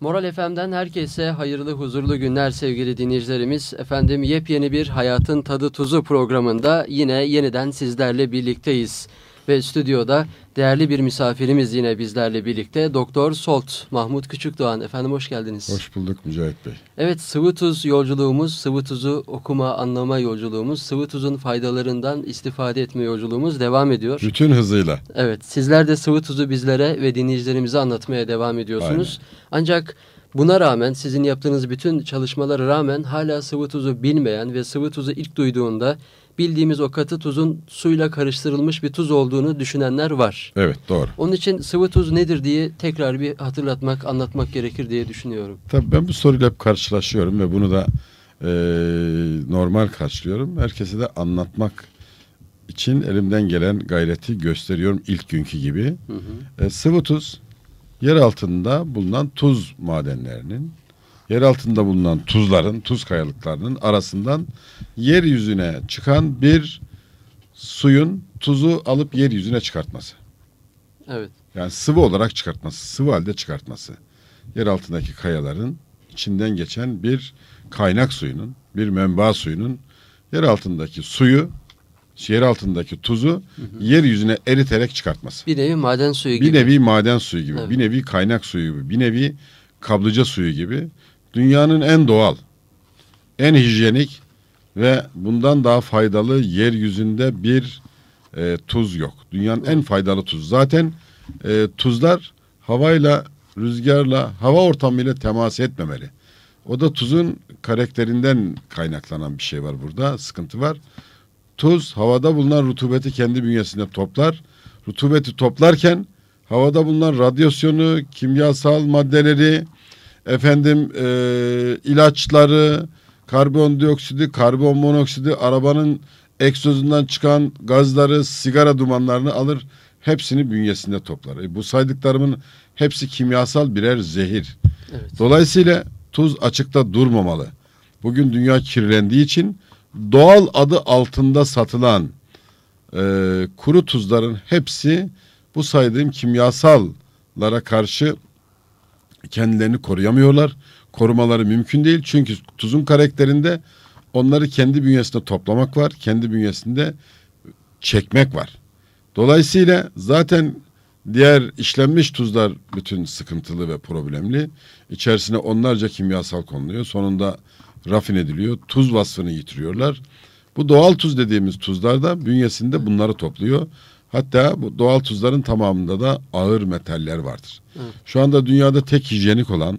Moral FM'den herkese hayırlı huzurlu günler sevgili dinleyicilerimiz. Efendim yepyeni bir Hayatın Tadı Tuzu programında yine yeniden sizlerle birlikteyiz. Ve stüdyoda değerli bir misafirimiz yine bizlerle birlikte Doktor Solt Mahmut Küçükdoğan. Efendim hoş geldiniz. Hoş bulduk Mücahit Bey. Evet sıvı tuz yolculuğumuz, sıvı tuzu okuma, anlama yolculuğumuz, sıvı tuzun faydalarından istifade etme yolculuğumuz devam ediyor. Bütün hızıyla. Evet, sizler de sıvı tuzu bizlere ve dinleyicilerimize anlatmaya devam ediyorsunuz. Ancak buna rağmen sizin yaptığınız bütün çalışmalara rağmen hala sıvı tuzu bilmeyen ve sıvı tuzu ilk duyduğunda bildiğimiz o katı tuzun suyla karıştırılmış bir tuz olduğunu düşünenler var. Evet doğru. Onun için sıvı tuz nedir diye tekrar bir hatırlatmak, anlatmak gerekir diye düşünüyorum. Tabii ben bu soruyla hep karşılaşıyorum ve bunu da e, normal karşılıyorum. Herkese de anlatmak için elimden gelen gayreti gösteriyorum ilk günkü gibi. Hı hı. E, sıvı tuz yer altında bulunan tuz madenlerinin, yer altında bulunan tuzların, tuz kayalıklarının arasından yeryüzüne çıkan bir suyun tuzu alıp yeryüzüne çıkartması. Evet. Yani sıvı olarak çıkartması, sıvı halde çıkartması. Yer altındaki kayaların içinden geçen bir kaynak suyunun, bir menba suyunun yer altındaki suyu, yer altındaki tuzu yeryüzüne eriterek çıkartması. Bir nevi maden suyu Bir gibi. nevi maden suyu gibi, Evet. bir nevi kaynak suyu gibi, bir nevi kablıca suyu gibi dünyanın en doğal, en hijyenik ve bundan daha faydalı yeryüzünde bir e, tuz yok. Dünyanın en faydalı tuz. Zaten e, tuzlar havayla, rüzgarla, hava ortamıyla temas etmemeli. O da tuzun karakterinden kaynaklanan bir şey var burada. Sıkıntı var. Tuz havada bulunan rutubeti kendi bünyesinde toplar. Rutubeti toplarken havada bulunan radyasyonu, kimyasal maddeleri, efendim e, ilaçları, karbondioksidi, karbon monoksidi, arabanın egzozundan çıkan gazları, sigara dumanlarını alır. Hepsini bünyesinde toplar. E, bu saydıklarımın hepsi kimyasal birer zehir. Evet. Dolayısıyla tuz açıkta durmamalı. Bugün dünya kirlendiği için doğal adı altında satılan e, kuru tuzların hepsi bu saydığım kimyasallara karşı kendilerini koruyamıyorlar. Korumaları mümkün değil çünkü tuzun karakterinde onları kendi bünyesinde toplamak var, kendi bünyesinde çekmek var. Dolayısıyla zaten diğer işlenmiş tuzlar bütün sıkıntılı ve problemli. İçerisine onlarca kimyasal konuluyor. Sonunda rafine ediliyor. Tuz vasfını yitiriyorlar. Bu doğal tuz dediğimiz tuzlar da bünyesinde bunları topluyor. Hatta bu doğal tuzların tamamında da ağır metaller vardır. Evet. Şu anda dünyada tek hijyenik olan,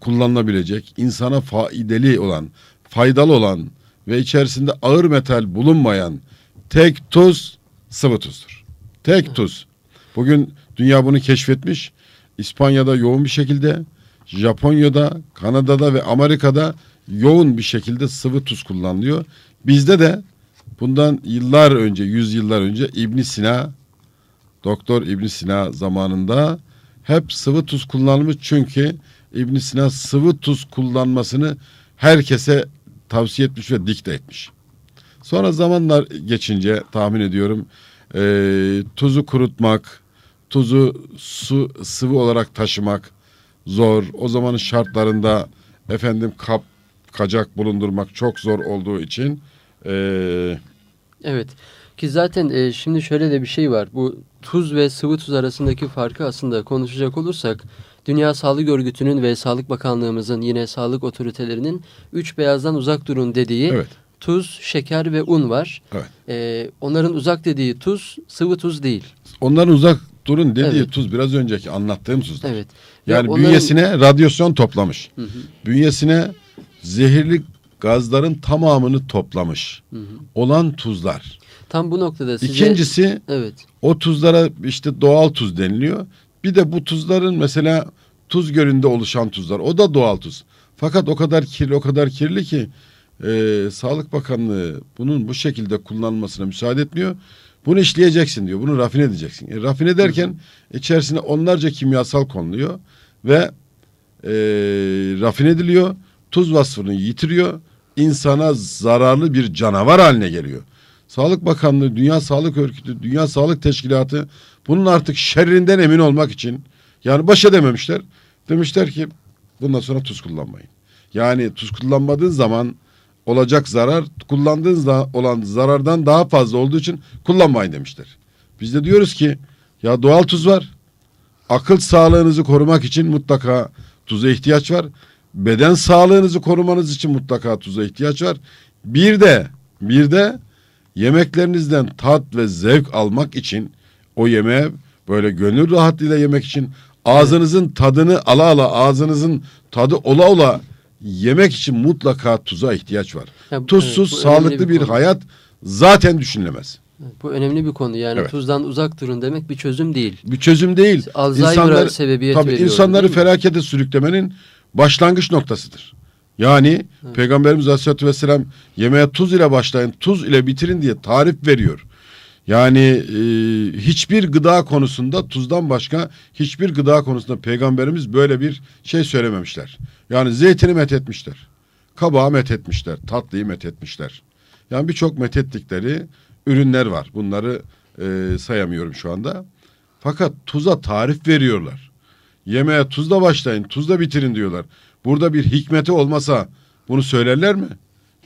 kullanılabilecek, insana faydalı olan, faydalı olan ve içerisinde ağır metal bulunmayan tek tuz sıvı tuzdur. Tek tuz. Bugün dünya bunu keşfetmiş. İspanya'da yoğun bir şekilde, Japonya'da, Kanada'da ve Amerika'da yoğun bir şekilde sıvı tuz kullanılıyor. Bizde de bundan yıllar önce, yüz yıllar önce İbn Sina, Doktor İbn Sina zamanında hep sıvı tuz kullanılmış çünkü İbn Sina sıvı tuz kullanmasını herkese tavsiye etmiş ve dikte etmiş. Sonra zamanlar geçince tahmin ediyorum eee, tuzu kurutmak, tuzu su sıvı olarak taşımak zor. O zamanın şartlarında efendim kap, kacak bulundurmak çok zor olduğu için eee, Evet. Ki zaten e, şimdi şöyle de bir şey var. Bu tuz ve sıvı tuz arasındaki farkı aslında konuşacak olursak Dünya Sağlık Örgütü'nün ve Sağlık Bakanlığımızın yine sağlık otoritelerinin üç beyazdan uzak durun dediği evet tuz, şeker ve un var. Evet. E, onların uzak dediği tuz sıvı tuz değil. onların uzak durun dediği Evet. tuz biraz önceki anlattığım tuzlar. Evet. Ve Yani onların- bünyesine radyasyon toplamış. Hı hı, Bünyesine zehirli gazların tamamını toplamış hı hı. olan tuzlar. Tam bu noktada size... İkincisi Evet. o tuzlara işte doğal tuz deniliyor. Bir de bu tuzların mesela tuz gölünde oluşan tuzlar. O da doğal tuz. Fakat o kadar kirli o kadar kirli ki e, Sağlık Bakanlığı bunun bu şekilde kullanılmasına müsaade etmiyor. Bunu işleyeceksin diyor. Bunu rafine edeceksin. E, rafine ederken içerisine onlarca kimyasal konuluyor ve e, rafine ediliyor. Tuz vasfını yitiriyor. İnsana zararlı bir canavar haline geliyor. Sağlık Bakanlığı, Dünya Sağlık Örgütü, Dünya Sağlık Teşkilatı bunun artık şerrinden emin olmak için yani baş edememişler. Demişler ki Bundan sonra tuz kullanmayın. Yani tuz kullanmadığın zaman olacak zarar kullandığınızda olan zarardan daha fazla olduğu için kullanmayın demişler. Biz de diyoruz ki ya doğal tuz var. Akıl sağlığınızı korumak için mutlaka tuza ihtiyaç var. Beden sağlığınızı korumanız için mutlaka tuza ihtiyaç var. Bir de bir de yemeklerinizden tat ve zevk almak için o yemeğe böyle gönül rahatlığıyla yemek için ağzınızın tadını ala ala ağzınızın tadı ola ola yemek için mutlaka tuza ihtiyaç var. Ya Tuzsuz evet, sağlıklı bir bir hayat zaten düşünülemez. Bu önemli bir konu. Yani Evet. tuzdan uzak durun demek bir çözüm değil. Bir çözüm değil. Alzheimer'a sebebiyet tabii veriyor. insanları değil mi? felakete sürüklemenin başlangıç noktasıdır. Yani Peygamberimiz Aleyhisselatü Vesselam yemeğe tuz ile başlayın, tuz ile bitirin diye tarif veriyor. Yani e, hiçbir gıda konusunda tuzdan başka hiçbir gıda konusunda Peygamberimiz böyle bir şey söylememişler. Yani zeytini methetmişler. Kabağı methetmişler. Tatlıyı methetmişler. Yani birçok methettikleri ürünler var. Bunları e, sayamıyorum şu anda. Fakat tuza tarif veriyorlar. Yemeğe tuzla başlayın, tuzla bitirin diyorlar. Burada bir hikmeti olmasa bunu söylerler mi?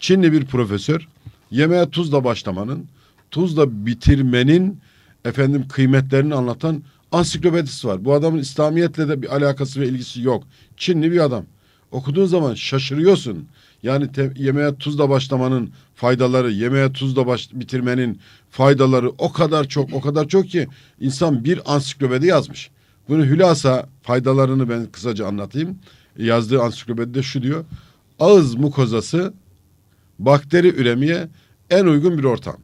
Çinli bir profesör yemeğe tuzla başlamanın, tuzla bitirmenin efendim kıymetlerini anlatan ansiklopedisi var. Bu adamın İslamiyetle de bir alakası ve ilgisi yok. Çinli bir adam. Okuduğun zaman şaşırıyorsun. Yani te- yemeğe tuzla başlamanın faydaları, yemeğe tuzla baş- bitirmenin faydaları o kadar çok, o kadar çok ki insan bir ansiklopedi yazmış. Bunu hülasa faydalarını ben kısaca anlatayım. Yazdığı ansiklopedide şu diyor. Ağız mukozası bakteri üremeye en uygun bir ortam.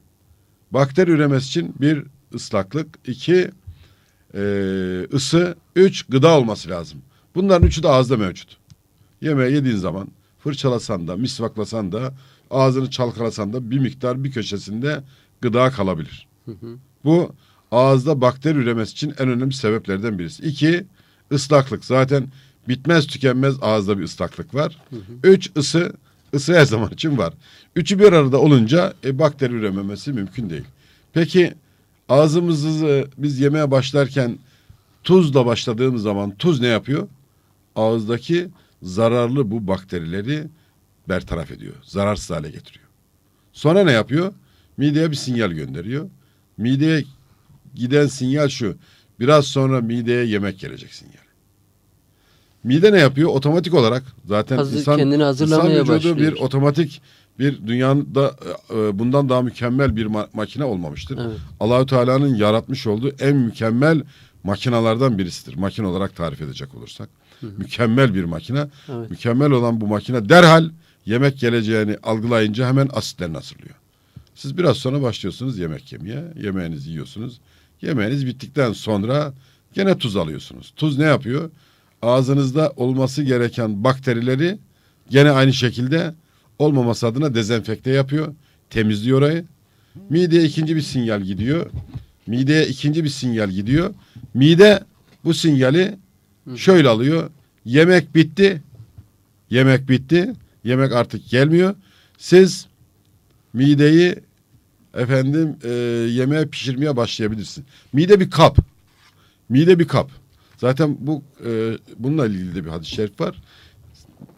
Bakteri üremesi için bir ıslaklık, iki e, ısı, üç gıda olması lazım. Bunların üçü de ağızda mevcut. Yemeği yediğin zaman fırçalasan da, misvaklasan da, ağzını çalkalasan da bir miktar bir köşesinde gıda kalabilir. Bu ağızda bakteri üremesi için en önemli sebeplerden birisi. İki, ıslaklık. Zaten bitmez tükenmez ağızda bir ıslaklık var. Üç, ısı. Isı her zaman için var. Üçü bir arada olunca e, bakteri ürememesi mümkün değil. Peki ağzımızı biz yemeye başlarken tuzla başladığımız zaman tuz ne yapıyor? Ağızdaki zararlı bu bakterileri bertaraf ediyor. Zararsız hale getiriyor. Sonra ne yapıyor? Mideye bir sinyal gönderiyor. Mideye giden sinyal şu. Biraz sonra mideye yemek gelecek sinyal. Mide ne yapıyor? Otomatik olarak zaten Hazır- insan, kendini hazırlamaya insan vücudu başlıyor. bir otomatik bir dünyada e, bundan daha mükemmel bir ma- makine olmamıştır. Evet. Allahü Teala'nın yaratmış olduğu en mükemmel makinalardan birisidir. Makine olarak tarif edecek olursak. Mükemmel bir makine. Evet. Mükemmel olan bu makine derhal yemek geleceğini algılayınca hemen asitlerini hazırlıyor. Siz biraz sonra başlıyorsunuz yemek yemeye. Yemeğinizi yiyorsunuz. Yemeğiniz bittikten sonra gene tuz alıyorsunuz. Tuz ne yapıyor? Ağzınızda olması gereken bakterileri gene aynı şekilde olmaması adına dezenfekte yapıyor. Temizliyor orayı. Mideye ikinci bir sinyal gidiyor. Mideye ikinci bir sinyal gidiyor. Mide bu sinyali şöyle alıyor. Yemek bitti. Yemek bitti. Yemek artık gelmiyor. Siz mideyi efendim e, yemeğe pişirmeye başlayabilirsin. Mide bir kap. Mide bir kap. Zaten bu e, bununla ilgili de bir hadis-i şerif var.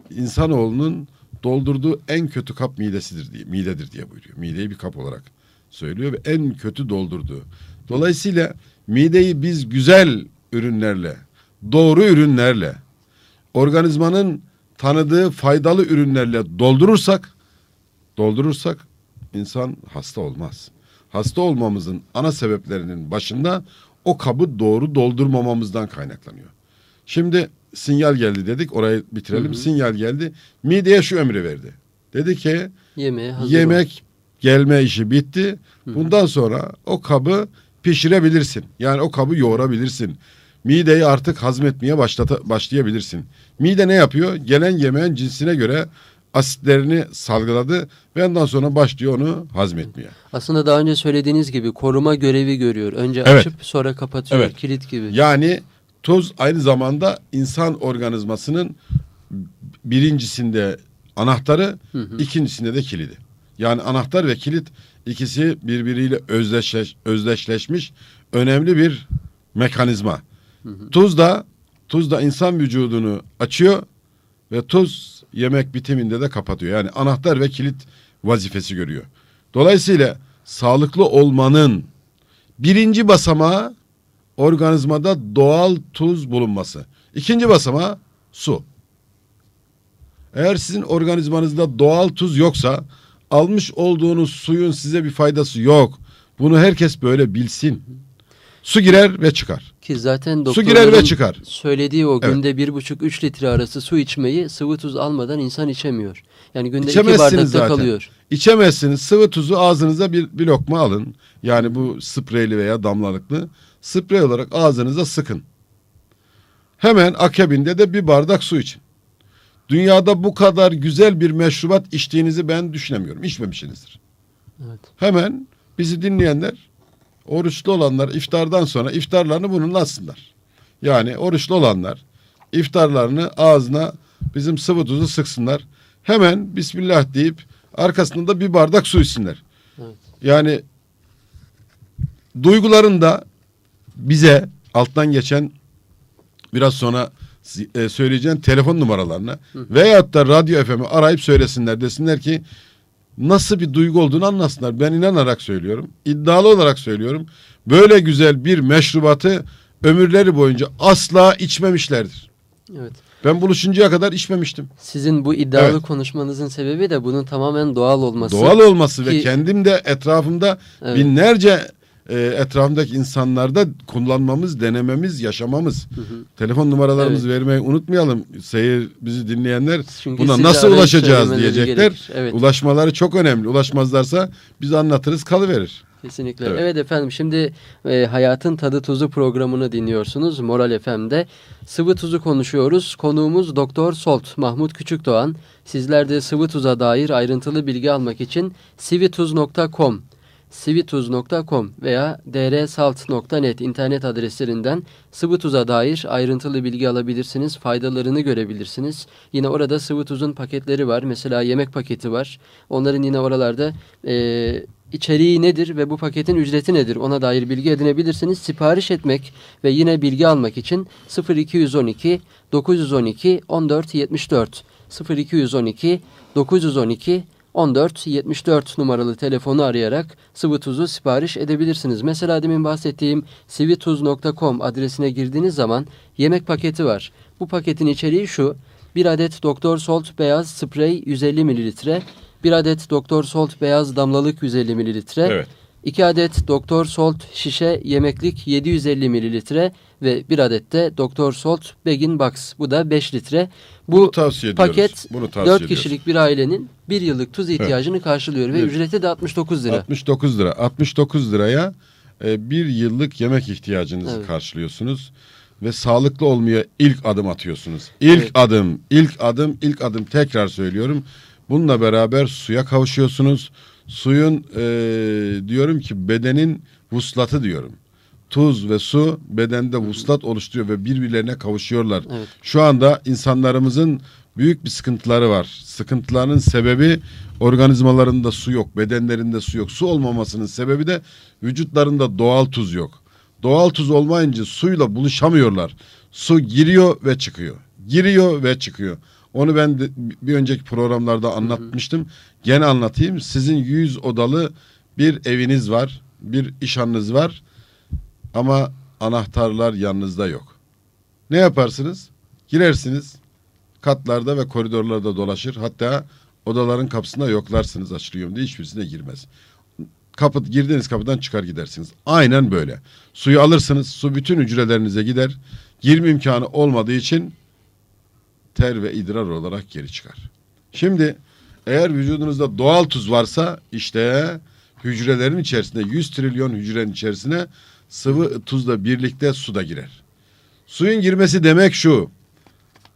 İnsanoğlunun doldurduğu en kötü kap midesidir diye, midedir diye buyuruyor. Mideyi bir kap olarak söylüyor ve en kötü doldurduğu. Dolayısıyla mideyi biz güzel ürünlerle, doğru ürünlerle, organizmanın tanıdığı faydalı ürünlerle doldurursak, doldurursak insan hasta olmaz. Hasta olmamızın ana sebeplerinin başında o kabı doğru doldurmamamızdan kaynaklanıyor. Şimdi sinyal geldi dedik orayı bitirelim. Sinyal geldi. Mideye şu emri verdi. Dedi ki Yemeğe hazır ol. yemek gelme işi bitti. Bundan sonra o kabı pişirebilirsin. Yani o kabı yoğurabilirsin. Mideyi artık hazmetmeye başlata, başlayabilirsin. Mide ne yapıyor? Gelen yemeğin cinsine göre asitlerini salgıladı ve ondan sonra başlıyor onu hazmetmeye. Aslında daha önce söylediğiniz gibi koruma görevi görüyor. Önce Evet. açıp sonra kapatıyor. Evet. Kilit gibi. Yani tuz aynı zamanda insan organizmasının birincisinde anahtarı, ikincisinde de kilidi. Yani anahtar ve kilit ikisi birbiriyle özdeşleş, özdeşleşmiş önemli bir mekanizma. Tuz da tuz da insan vücudunu açıyor ve tuz yemek bitiminde de kapatıyor. Yani anahtar ve kilit vazifesi görüyor. Dolayısıyla sağlıklı olmanın birinci basamağı organizmada doğal tuz bulunması. İkinci basamağı su. Eğer sizin organizmanızda doğal tuz yoksa almış olduğunuz suyun size bir faydası yok. Bunu herkes böyle bilsin. Su girer ve çıkar. Ki zaten Su girer ve doktorların çıkar. söylediği o Evet. günde bir buçuk üç litre arası su içmeyi sıvı tuz almadan insan içemiyor. Yani günde iki bardakta zaten. kalıyor. İçemezsiniz. Sıvı tuzu ağzınıza bir, bir lokma alın. Yani bu spreyli veya damlalıklı. Sprey olarak ağzınıza sıkın. Hemen akabinde de bir bardak su için. Dünyada bu kadar güzel bir meşrubat içtiğinizi ben düşünemiyorum. İçmemişsinizdir. Evet. Hemen bizi dinleyenler oruçlu olanlar iftardan sonra iftarlarını bununla açsınlar. Yani oruçlu olanlar iftarlarını ağzına bizim sıvı tuzu sıksınlar. Hemen Bismillah deyip arkasında da bir bardak su içsinler. Evet. Yani duygularında bize alttan geçen biraz sonra e, söyleyeceğim telefon numaralarına veyahut da radyo FM'i arayıp söylesinler. Desinler ki nasıl bir duygu olduğunu anlasınlar. Ben inanarak söylüyorum. iddialı olarak söylüyorum. Böyle güzel bir meşrubatı ömürleri boyunca asla içmemişlerdir. Evet. Ben buluşuncaya kadar içmemiştim. Sizin bu iddialı Evet. konuşmanızın sebebi de bunun tamamen doğal olması. Doğal olması ve Ki- kendim de etrafımda Evet. binlerce e, etrafımdaki insanlarda kullanmamız, denememiz, yaşamamız. Telefon numaralarımızı vermeyi unutmayalım. Seyir bizi dinleyenler Çünkü buna nasıl ulaşacağız diyecekler. gerekir. Evet. Ulaşmaları çok önemli. Ulaşmazlarsa biz anlatırız kalıverir. Kesinlikle. Evet. Evet. efendim şimdi e, Hayatın Tadı Tuzu programını dinliyorsunuz Moral FM'de. Sıvı tuzu konuşuyoruz. Konuğumuz Doktor Solt Mahmut Küçükdoğan. Sizler de sıvı tuza dair ayrıntılı bilgi almak için sivituz.com sivituz.com veya drsalt.net internet adreslerinden sıvı tuza dair ayrıntılı bilgi alabilirsiniz. Faydalarını görebilirsiniz. Yine orada sıvı tuzun paketleri var. Mesela yemek paketi var. Onların yine oralarda e, içeriği nedir ve bu paketin ücreti nedir ona dair bilgi edinebilirsiniz. Sipariş etmek ve yine bilgi almak için 0212 912 14 74 0212 912 14 74 numaralı telefonu arayarak sıvı tuzu sipariş edebilirsiniz. Mesela demin bahsettiğim sivituz.com adresine girdiğiniz zaman yemek paketi var. Bu paketin içeriği şu. Bir adet Doktor Salt beyaz sprey 150 mililitre, bir adet Doktor Salt beyaz damlalık 150 mililitre, Evet. 2 adet Doktor Salt şişe yemeklik 750 mililitre ve bir adet de Doktor Salt Begin Box. Bu da 5 litre. Bu Bunu tavsiye ediyoruz. paket Bunu tavsiye 4 ediyoruz. kişilik bir ailenin bir yıllık tuz ihtiyacını karşılıyor ve Evet. ücreti de 69 lira. 69 lira. 69 liraya e, bir yıllık yemek ihtiyacınızı Evet. karşılıyorsunuz ve sağlıklı olmaya ilk adım atıyorsunuz. İlk Evet. adım, ilk adım, ilk adım tekrar söylüyorum. Bununla beraber suya kavuşuyorsunuz. Suyun e, diyorum ki bedenin vuslatı diyorum. Tuz ve su bedende vuslat oluşturuyor ve birbirlerine kavuşuyorlar. Evet. Şu anda insanlarımızın büyük bir sıkıntıları var. Sıkıntılarının sebebi organizmalarında su yok, bedenlerinde su yok. Su olmamasının sebebi de vücutlarında doğal tuz yok. Doğal tuz olmayınca suyla buluşamıyorlar. Su giriyor ve çıkıyor. Giriyor ve çıkıyor. Onu ben de bir önceki programlarda anlatmıştım. Gene anlatayım. Sizin 100 odalı bir eviniz var, bir işhanınız var ama anahtarlar yanınızda yok. Ne yaparsınız? Girersiniz, katlarda ve koridorlarda dolaşır. Hatta odaların kapısında yoklarsınız açılıyorum diye hiçbirisine girmez. Kapı, girdiğiniz kapıdan çıkar gidersiniz. Aynen böyle. Suyu alırsınız, su bütün hücrelerinize gider. Girme imkanı olmadığı için ter ve idrar olarak geri çıkar. Şimdi eğer vücudunuzda doğal tuz varsa işte hücrelerin içerisinde 100 trilyon hücrenin içerisine sıvı tuzla birlikte su da girer. Suyun girmesi demek şu.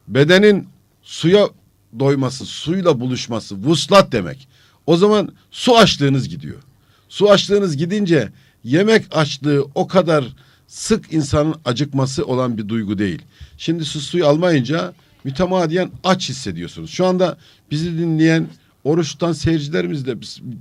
Bedenin suya doyması, suyla buluşması, vuslat demek. O zaman su açlığınız gidiyor. Su açlığınız gidince yemek açlığı o kadar sık insanın acıkması olan bir duygu değil. Şimdi siz suyu almayınca mütemadiyen aç hissediyorsunuz. Şu anda bizi dinleyen oruçtan seyircilerimiz de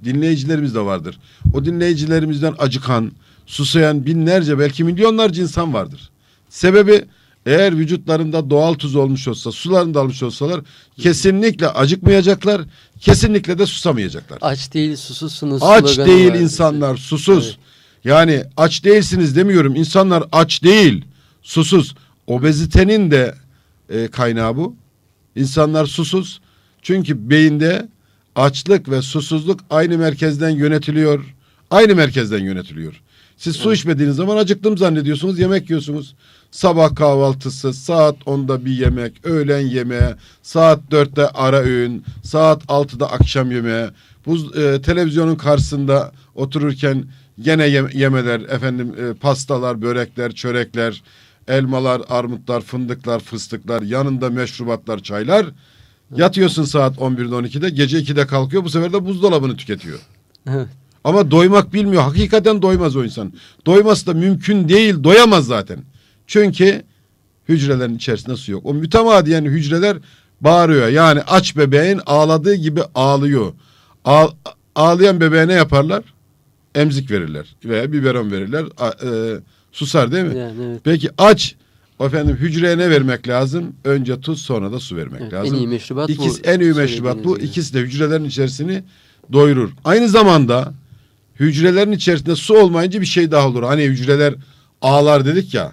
dinleyicilerimiz de vardır. O dinleyicilerimizden acıkan, susayan binlerce belki milyonlarca insan vardır. Sebebi eğer vücutlarında doğal tuz olmuş olsa, sularını da almış olsalar kesinlikle acıkmayacaklar, kesinlikle de susamayacaklar. Aç değil susuzsunuz. Aç değil insanlar, susuz. Evet. Yani aç değilsiniz demiyorum. İnsanlar aç değil, susuz. Obezitenin de e, kaynağı bu. İnsanlar susuz. Çünkü beyinde açlık ve susuzluk aynı merkezden yönetiliyor. Aynı merkezden yönetiliyor. Siz su içmediğiniz zaman acıktım zannediyorsunuz, yemek yiyorsunuz. Sabah kahvaltısı, saat 10'da bir yemek, öğlen yemeği, saat 4'te ara öğün, saat 6'da akşam yemeği. Bu e, televizyonun karşısında otururken gene yem- yemeler, efendim e, pastalar, börekler, çörekler, elmalar, armutlar, fındıklar, fıstıklar, yanında meşrubatlar, çaylar. Yatıyorsun saat 11'de 12'de, gece 2'de kalkıyor, bu sefer de buzdolabını tüketiyor. Evet. Ama doymak bilmiyor. Hakikaten doymaz o insan. Doyması da mümkün değil. Doyamaz zaten. Çünkü hücrelerin içerisinde su yok. O mütemadiyen hücreler bağırıyor. Yani aç bebeğin ağladığı gibi ağlıyor. Ağ- ağlayan bebeğe ne yaparlar? Emzik verirler veya biberon verirler. E, susar değil mi? Yani evet. Peki aç efendim hücreye ne vermek lazım? Önce tuz sonra da su vermek Evet, lazım. en iyi meşrubat bu. İkisi en iyi meşrubat bu. gibi. İkisi de hücrelerin içerisini doyurur. Aynı zamanda hücrelerin içerisinde su olmayınca bir şey daha olur. Hani hücreler ağlar dedik ya.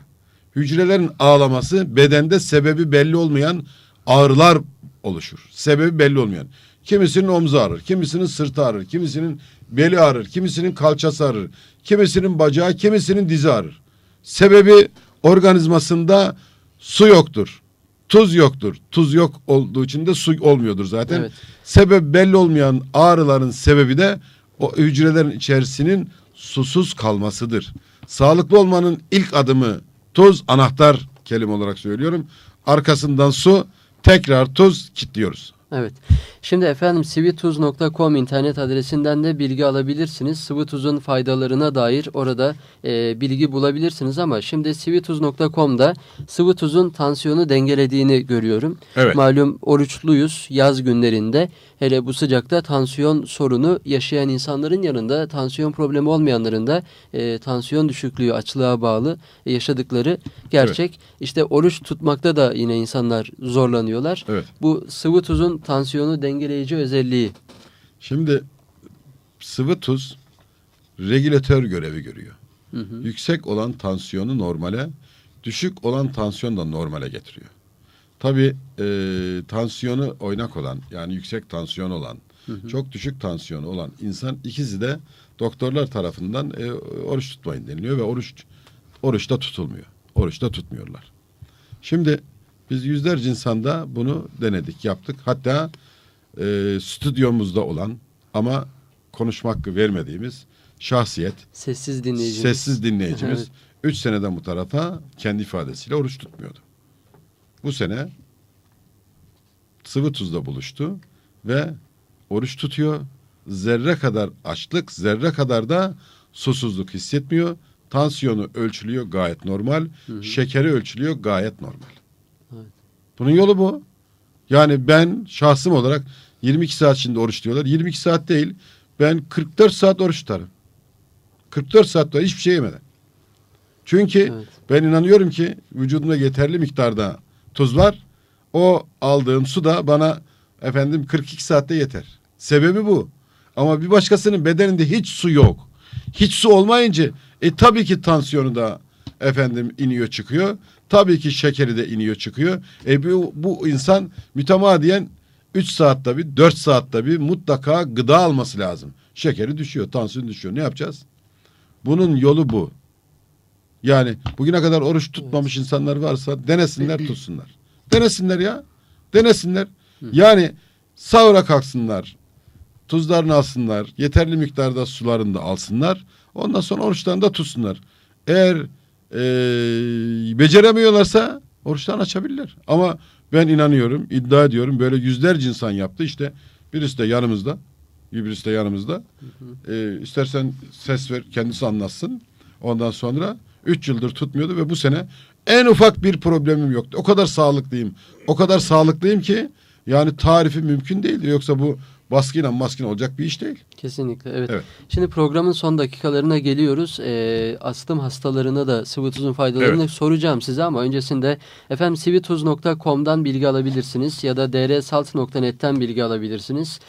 Hücrelerin ağlaması bedende sebebi belli olmayan ağrılar oluşur. Sebebi belli olmayan. Kimisinin omzu ağrır, kimisinin sırtı ağrır, kimisinin beli ağrır, kimisinin kalçası ağrır, kimisinin bacağı, kimisinin dizi ağrır. Sebebi organizmasında su yoktur. Tuz yoktur. Tuz yok olduğu için de su olmuyordur zaten. Evet. Sebep belli olmayan ağrıların sebebi de o hücrelerin içerisinin susuz kalmasıdır. Sağlıklı olmanın ilk adımı tuz anahtar kelime olarak söylüyorum. Arkasından su, tekrar tuz kilitliyoruz. Evet. Şimdi efendim sivituz.com internet adresinden de bilgi alabilirsiniz. Sıvı tuzun faydalarına dair orada e, bilgi bulabilirsiniz ama şimdi sivituz.com'da sıvı tuzun tansiyonu dengelediğini görüyorum. Evet. Malum oruçluyuz yaz günlerinde. Hele bu sıcakta tansiyon sorunu yaşayan insanların yanında tansiyon problemi olmayanların da e, tansiyon düşüklüğü açlığa bağlı yaşadıkları gerçek. İşte oruç tutmakta da yine insanlar zorlanıyorlar. Evet. Bu sıvı tuzun tansiyonu dengeleyici özelliği. Şimdi sıvı tuz regülatör görevi görüyor. Hı hı. Yüksek olan tansiyonu normale, düşük olan tansiyon da normale getiriyor. Tabii e, tansiyonu oynak olan yani yüksek tansiyon olan, çok düşük tansiyonu olan insan ikisi de doktorlar tarafından e, oruç tutmayın deniliyor ve oruç oruçta tutulmuyor. Oruçta tutmuyorlar. Şimdi biz yüzlerce insanda bunu denedik, yaptık. Hatta e, stüdyomuzda olan ama konuşma hakkı vermediğimiz şahsiyet, Sessiz dinleyicimiz. sessiz dinleyicimiz Evet. 3 seneden bu tarafa kendi ifadesiyle oruç tutmuyordu. Bu sene sıvı tuzla buluştu ve oruç tutuyor. Zerre kadar açlık, zerre kadar da susuzluk hissetmiyor. Tansiyonu ölçülüyor gayet normal. Şekeri ölçülüyor gayet normal. Bunun yolu bu. Yani ben şahsım olarak 22 saat şimdi oruç diyorlar. 22 saat değil. Ben 44 saat oruç tutarım. 44 saat da hiçbir şey yemeden. Çünkü Evet. ben inanıyorum ki vücudumda yeterli miktarda tuz var. O aldığım su da bana efendim 42 saatte yeter. Sebebi bu. Ama bir başkasının bedeninde hiç su yok. Hiç su olmayınca e tabii ki tansiyonu da efendim iniyor çıkıyor. Tabii ki şekeri de iniyor çıkıyor. E bu, bu insan mütemadiyen 3 saatte bir 4 saatte bir mutlaka gıda alması lazım. Şekeri düşüyor, tansiyon düşüyor. Ne yapacağız? Bunun yolu bu. Yani bugüne kadar oruç tutmamış insanlar varsa denesinler tutsunlar. Denesinler ya. Denesinler. Yani sahura kalksınlar. Tuzlarını alsınlar. Yeterli miktarda sularını da alsınlar. Ondan sonra oruçlarını da tutsunlar. Eğer eee, beceremiyorlarsa oruçlarını açabilirler. Ama ben inanıyorum, iddia ediyorum böyle yüzlerce insan yaptı. İşte birisi de yanımızda. Birisi de yanımızda. Ee, istersen ses ver kendisi anlatsın. Ondan sonra 3 yıldır tutmuyordu ve bu sene en ufak bir problemim yoktu. O kadar sağlıklıyım. O kadar sağlıklıyım ki yani tarifi mümkün değildir. Yoksa bu baskıyla maskine olacak bir iş değil. Kesinlikle evet. Evet. Şimdi programın son dakikalarına geliyoruz. Ee, astım hastalarına da sıvı tuzun faydalarını soracağım size ama öncesinde efendim sivituz.com'dan bilgi alabilirsiniz ya da drsalt.net'ten bilgi alabilirsiniz.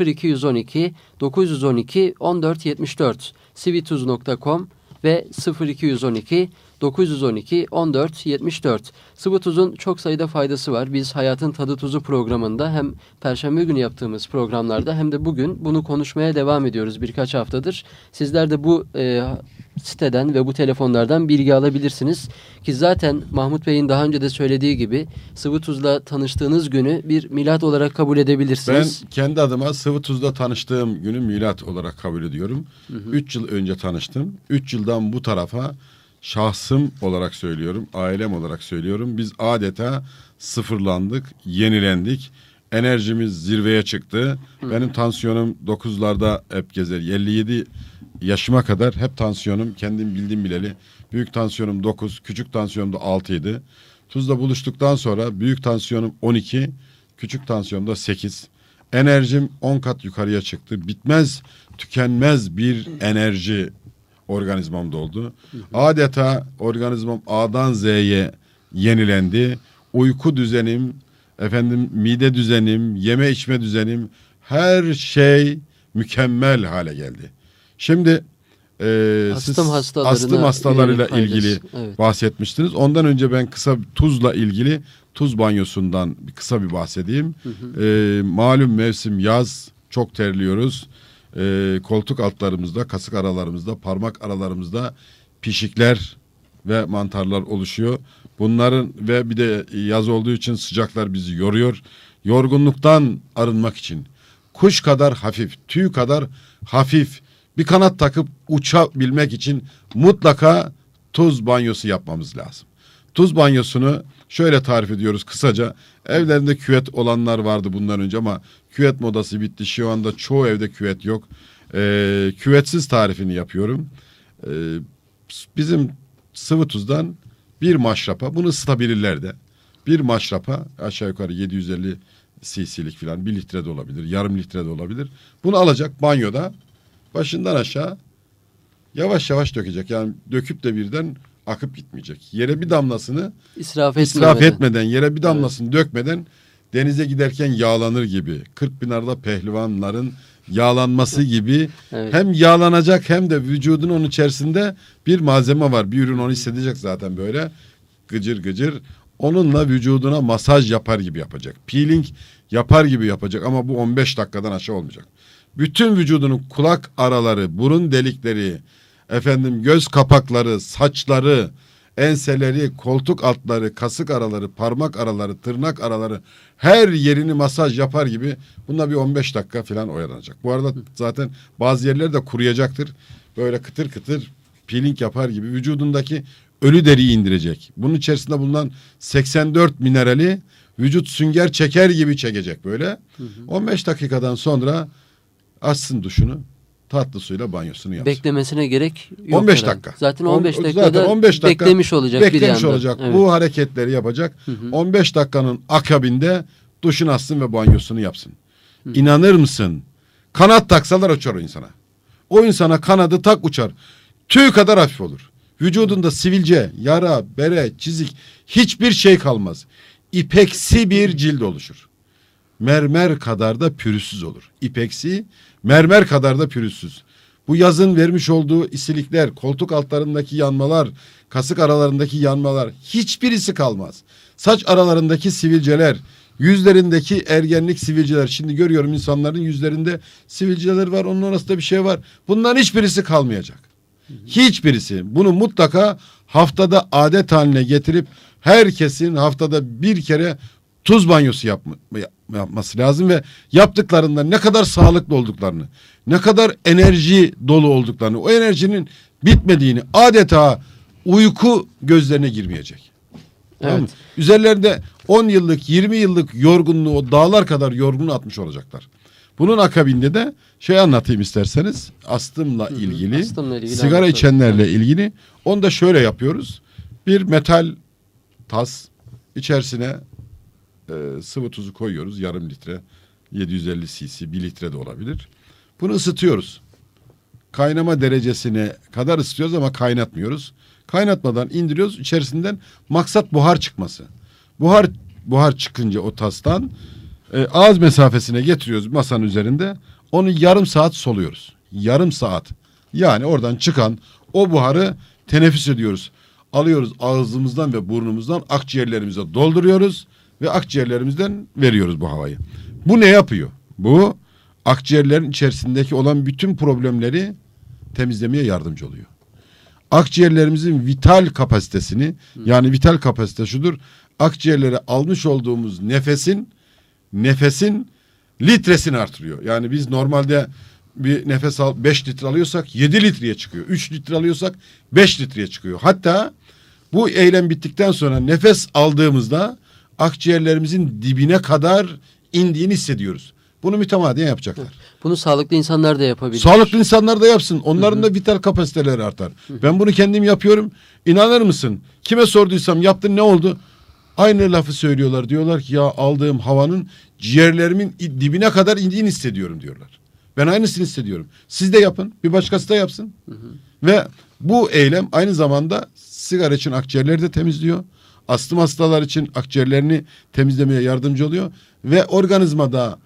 0212 912 1474 sivituz.com ve 0212 912 14 74. Sıvı tuzun çok sayıda faydası var. Biz Hayatın Tadı Tuzu programında hem perşembe günü yaptığımız programlarda hem de bugün bunu konuşmaya devam ediyoruz birkaç haftadır. Sizler de bu e, siteden ve bu telefonlardan bilgi alabilirsiniz. Ki zaten Mahmut Bey'in daha önce de söylediği gibi sıvı tuzla tanıştığınız günü bir milat olarak kabul Ben edebilirsiniz. kendi adıma sıvı tuzla tanıştığım günü milat olarak kabul ediyorum. Üç yıl önce tanıştım. Üç yıldan bu tarafa şahsım olarak söylüyorum, ailem olarak söylüyorum. Biz adeta sıfırlandık, yenilendik. Enerjimiz zirveye çıktı. Benim tansiyonum 9'larda hep gezer. 57 yaşıma kadar hep tansiyonum kendim bildim bileli. Büyük tansiyonum 9, küçük tansiyonum da 6 idi. Tuzla buluştuktan sonra büyük tansiyonum 12, küçük tansiyonum da 8. Enerjim 10 kat yukarıya çıktı. Bitmez, tükenmez bir enerji organizmamda oldu. Adeta organizmam A'dan Z'ye yenilendi. Uyku düzenim, efendim mide düzenim, yeme içme düzenim her şey mükemmel hale geldi. Şimdi e, siz Astım hastalarına astım hastalarıyla ilgili Evet. bahsetmiştiniz. Ondan önce ben kısa tuzla ilgili tuz banyosundan kısa bir bahsedeyim. Ee, malum mevsim yaz çok terliyoruz. Ee, koltuk altlarımızda, kasık aralarımızda, parmak aralarımızda pişikler ve mantarlar oluşuyor. Bunların ve bir de yaz olduğu için sıcaklar bizi yoruyor. Yorgunluktan arınmak için kuş kadar hafif, tüy kadar hafif bir kanat takıp uçabilmek için mutlaka tuz banyosu yapmamız lazım. Tuz banyosunu şöyle tarif ediyoruz kısaca. Evlerinde küvet olanlar vardı bundan önce ama küvet modası bitti. Şu anda çoğu evde küvet yok. Ee, küvetsiz tarifini yapıyorum. Ee, bizim sıvı tuzdan bir maşrapa bunu ısıtabilirler de. Bir maşrapa aşağı yukarı 750 cc'lik falan bir litre de olabilir. Yarım litre de olabilir. Bunu alacak banyoda başından aşağı yavaş yavaş dökecek. Yani döküp de birden akıp gitmeyecek. Yere bir damlasını İsraf, israf etmeden, yere bir damlasını dökmeden denize giderken yağlanır gibi. Kırkpınar'da pehlivanların yağlanması gibi Evet. hem yağlanacak hem de vücudun onun içerisinde bir malzeme var. Bir ürün onu hissedecek zaten böyle gıcır gıcır. Onunla vücuduna masaj yapar gibi yapacak. Peeling yapar gibi yapacak ama bu 15 dakikadan aşağı olmayacak. Bütün vücudunun kulak araları, burun delikleri, efendim göz kapakları, saçları, enseleri, koltuk altları, kasık araları, parmak araları, tırnak araları her yerini masaj yapar gibi bununla bir 15 dakika falan oyalanacak. Bu arada zaten bazı yerler de kuruyacaktır. Böyle kıtır kıtır peeling yapar gibi vücudundaki ölü deriyi indirecek. Bunun içerisinde bulunan 84 minerali vücut sünger çeker gibi çekecek böyle. 15 dakikadan sonra açsın duşunu tatlı suyla banyosunu yapsın. Beklemesine gerek yok. 15 herhalde. dakika. Zaten On- 15 zaten dakikada 15 dakika beklemiş olacak bir beklemiş yandan. olacak. Evet. Bu hareketleri yapacak. 15 dakikanın akabinde duşunu atsın ve banyosunu yapsın. İnanır mısın? Kanat taksalar uçar o insana. O insana kanadı tak uçar. Tüy kadar hafif olur. Vücudunda sivilce, yara, bere, çizik hiçbir şey kalmaz. İpeksi bir cilt oluşur mermer kadar da pürüzsüz olur. İpeksi mermer kadar da pürüzsüz. Bu yazın vermiş olduğu isilikler, koltuk altlarındaki yanmalar, kasık aralarındaki yanmalar hiçbirisi kalmaz. Saç aralarındaki sivilceler, yüzlerindeki ergenlik sivilceler. Şimdi görüyorum insanların yüzlerinde sivilceler var, onun arasında bir şey var. Bunların hiçbirisi kalmayacak. Hiçbirisi. Bunu mutlaka haftada adet haline getirip herkesin haftada bir kere tuz banyosu yapma, yap- yapması lazım ve yaptıklarında ne kadar sağlıklı olduklarını, ne kadar enerji dolu olduklarını, o enerjinin bitmediğini adeta uyku gözlerine girmeyecek. Tamam? Evet. Üzerlerinde 10 yıllık, 20 yıllık yorgunluğu, o dağlar kadar yorgunluğu atmış olacaklar. Bunun akabinde de şey anlatayım isterseniz astımla ilgili, astımla ilgili sigara anlatalım. içenlerle ilgili. Onu da şöyle yapıyoruz. Bir metal tas içerisine e, sıvı tuzu koyuyoruz yarım litre 750 cc 1 litre de olabilir. Bunu ısıtıyoruz. Kaynama derecesine kadar ısıtıyoruz ama kaynatmıyoruz. Kaynatmadan indiriyoruz. İçerisinden maksat buhar çıkması. Buhar buhar çıkınca o tastan e, ağız mesafesine getiriyoruz masanın üzerinde. Onu yarım saat soluyoruz. Yarım saat. Yani oradan çıkan o buharı teneffüs ediyoruz. Alıyoruz ağzımızdan ve burnumuzdan akciğerlerimize dolduruyoruz ve akciğerlerimizden veriyoruz bu havayı. Bu ne yapıyor? Bu akciğerlerin içerisindeki olan bütün problemleri temizlemeye yardımcı oluyor. Akciğerlerimizin vital kapasitesini yani vital kapasite şudur. Akciğerlere almış olduğumuz nefesin nefesin litresini artırıyor. Yani biz normalde bir nefes al 5 litre alıyorsak 7 litreye çıkıyor. 3 litre alıyorsak 5 litreye çıkıyor. Hatta bu eylem bittikten sonra nefes aldığımızda akciğerlerimizin dibine kadar indiğini hissediyoruz. Bunu mütemadiyen yapacaklar. Bunu sağlıklı insanlar da yapabilir. Sağlıklı insanlar da yapsın. Onların da vital kapasiteleri artar. Ben bunu kendim yapıyorum. İnanır mısın? Kime sorduysam yaptın ne oldu? Aynı lafı söylüyorlar. Diyorlar ki ya aldığım havanın ciğerlerimin dibine kadar indiğini hissediyorum diyorlar. Ben aynısını hissediyorum. Siz de yapın. Bir başkası da yapsın. Ve bu eylem aynı zamanda sigara için akciğerleri de temizliyor. Astım hastalar için akciğerlerini temizlemeye yardımcı oluyor. Ve organizmada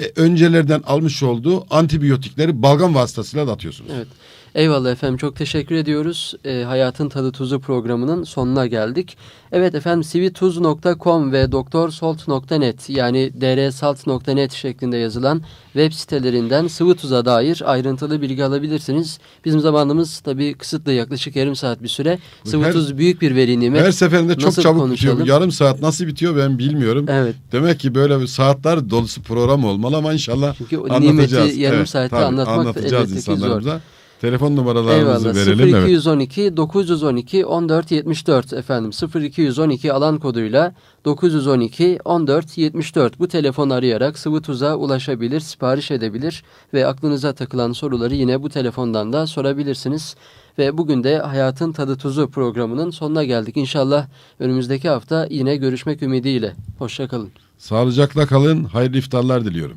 e, öncelerden almış olduğu antibiyotikleri balgam vasıtasıyla da atıyorsunuz. Evet. Eyvallah efendim çok teşekkür ediyoruz. Ee, Hayatın Tadı Tuzu programının sonuna geldik. Evet efendim sivituz.com ve doktorsalt.net yani drsalt.net şeklinde yazılan web sitelerinden sıvı tuza dair ayrıntılı bilgi alabilirsiniz. Bizim zamanımız tabii kısıtlı yaklaşık yarım saat bir süre. Sıvı Her- tuz büyük bir veri nimet. Her seferinde çok Nasıl çabuk konuşalım? bitiyor. Yarım saat nasıl bitiyor ben bilmiyorum. Evet. Demek ki böyle bir saatler dolusu program olmalı ama inşallah Çünkü anlatacağız. nimeti yarım saatte tabii, anlatmak anlatacağız ki zor. Telefon numaralarımızı Eyvallah. verelim. Evet. 0212 912 1474 efendim. 0212 alan koduyla 912 1474 bu telefon arayarak sıvı tuza ulaşabilir, sipariş edebilir ve aklınıza takılan soruları yine bu telefondan da sorabilirsiniz. Ve bugün de Hayatın Tadı Tuzu programının sonuna geldik. İnşallah önümüzdeki hafta yine görüşmek ümidiyle. Hoşçakalın. Sağlıcakla kalın. Hayırlı iftarlar diliyorum.